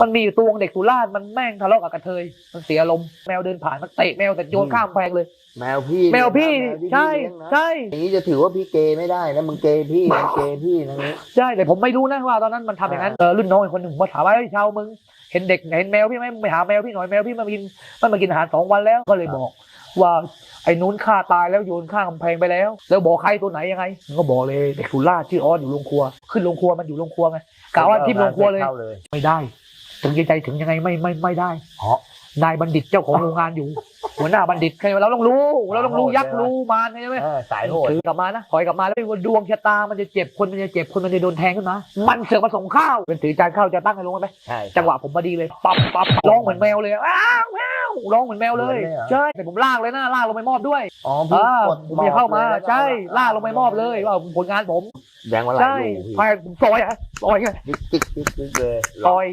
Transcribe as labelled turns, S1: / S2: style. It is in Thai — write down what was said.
S1: มันมีอยู่ตัวเด็กสุราษฎร์มันแม่งทะเลาะกับกระเทย มันเสียลมณ์แมวเดินผ่านมันเตะแมวแต่โยนข้ามกำแพงเลย
S2: แมวพี่
S1: แมวพี่
S2: แมวที่
S1: ใช่
S2: พี่เลี้ยงนะ
S1: ใช่
S2: อย่างนี้จะถือว่าพี่เกย์ไม่ได้นะมึงเกย์พี่มึงเกย์พี่นะนี่
S1: ใช่แต่ผมไม่รู้นะว่าตอนนั้นมันทำอย่างนั้นเออรุ่นน้องอีกคนหนึ่งมาถามว่าเฮ้ยชาวมึงเห็นเด็กเห็นแมวพี่ไหมมึงไปหาแมวพี่หน่อยแมวพี่มากินมันมากินอาหารสองวันแล้วก็เลยบอก ว่าไอ้นู้นฆ่าตายแล้วโยนข้ามกำแพงไปแล้ว แล้วบอกใครตัวไหนยังไงมันก็บอกเลยเด็กสุราษฎร์ชื่อออนอยู่โรงครัว ขึ้นโรงครัวมันอยู่โรงครัวไงกะว่าทิ่มโรงครัวเลย
S2: เข้าเลย
S1: ไม่ได้ ถึงใจถึงยังไงไม่ไม่ไม่ได้
S2: เพราะ
S1: นายบัณฑิตเจ้าของโรงงานอยู่ หัวหน้าบัณฑิตใครเราต้องรู้ เราต้องรู้
S2: โหด
S1: ยักษ์
S2: ใช่ไหม
S1: รู้มารใช่ไหม
S2: เออสายโหด
S1: ถือกลับมานะถอยกลับมาแล้วดวงชะตามันจะเจ็บคนมันจะเจ็บคนมันจะโดนแทงขึ้นมามันเสือกมาส่งข้าวเป็นถือจานข้าวจะตั้งให้ลงไหม
S2: ใช่
S1: จังหวะผมพอดีเลยปั๊บปั๊บร้องเหมือนแมวเลยอ้าวแมวร้องเหมือนแมวเลย
S2: เหมือนเลยเหรอ
S1: ใช่แต่ผมลากเลยนะลากลงไปมอบด้วย
S2: อ๋อพี่
S1: อ่าก
S2: ด
S1: ผมจะเข้ามา
S2: บอกลยแล้ว
S1: ใช่ลากลงไปมอบเลยว่าผลงานผม
S2: แดงว่าหลาย
S1: ใช่
S2: อยู่พี่
S1: ใช่ผมซอยอะซอยไง
S2: จิ๊กจิ๊กจิ๊กจิ๊กเลย
S1: ซอย